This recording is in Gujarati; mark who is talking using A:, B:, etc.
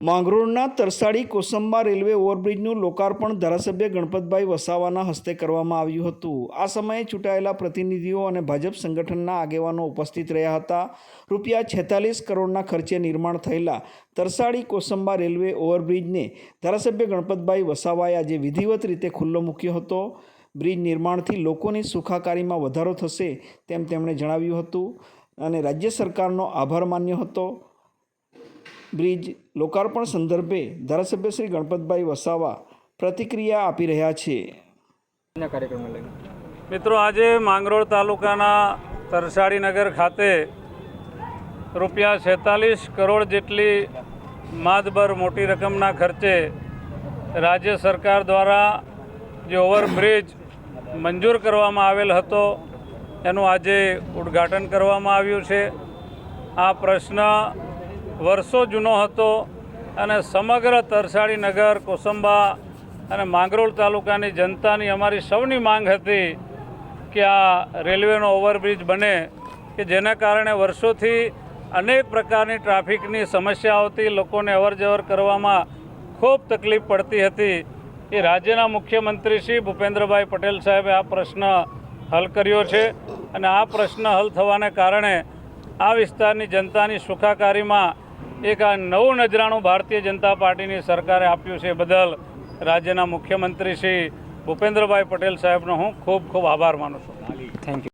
A: માંગરોળના તરસાડી કોસંબા રેલવે ઓવરબ્રિજનું લોકાર્પણ ધારાસભ્ય ગણપતભાઈ વસાવાના હસ્તે કરવામાં આવ્યું હતું. આ સમયે ચૂંટાયેલા પ્રતિનિધિઓ અને ભાજપ સંગઠનના આગેવાનો ઉપસ્થિત રહ્યા હતા. રૂપિયા છેતાલીસ કરોડના ખર્ચે નિર્માણ થયેલા તરસાડી કોસંબા રેલવે ઓવરબ્રિજને ધારાસભ્ય ગણપતભાઈ વસાવાએ આજે વિધિવત રીતે ખુલ્લો મૂક્યો હતો. બ્રિજ નિર્માણથી લોકોની સુખાકારીમાં વધારો થશે તેમ તેમણે જણાવ્યું હતું અને રાજ્ય સરકારનો આભાર માન્યો હતો. બ્રિજ લોકાર્પણ સંદર્ભે ધારાસભ્ય શ્રી ગણપતભાઈ વસાવા પ્રતિક્રિયા આપી રહ્યા છે.
B: ના કાર્યક્રમમાં લઈને.
C: મિત્રો આજે માંગરોળ તાલુકાના તરસાડીનગર ખાતે રૂપિયા છેતાલીસ કરોડ જેટલી માદબર મોટી રકમના ખર્ચે રાજ્ય સરકાર દ્વારા જે ઓવરબ્રિજ મંજૂર કરવામાં આવેલ હતો એનું આજે ઉદ્ઘાટન કરવામાં આવ્યું છે. આ પ્રશ્ન વર્ષો જૂનો હતો અને સમગ્ર તરસાડી નગર, કોસંબા અને માંગરોળ તાલુકાની જનતાની અમારી સૌની માંગ હતી કે આ રેલવેનો ઓવરબ્રિજ બને કે જેના કારણે વર્ષોથી અનેક પ્રકારની ટ્રાફિકની સમસ્યા આવતી, લોકોને અવરજવર કરવામાં ખૂબ તકલીફ પડતી હતી. એ રાજ્યના મુખ્યમંત્રી શ્રી ભૂપેન્દ્રભાઈ પટેલ સાહેબે આ પ્રશ્ન હલ કર્યો છે અને આ પ્રશ્ન હલ થવાને કારણે આ વિસ્તારની જનતાની સુખાકારીમાં એક આ નવું નજરાણું ભારતીય જનતા પાર્ટીની સરકારે આપ્યું છે બદલ રાજ્યના મુખ્યમંત્રી શ્રી ભૂપેન્દ્રભાઈ પટેલ સાહેબનો હું ખૂબ ખૂબ આભાર માનું છું.
B: Thank you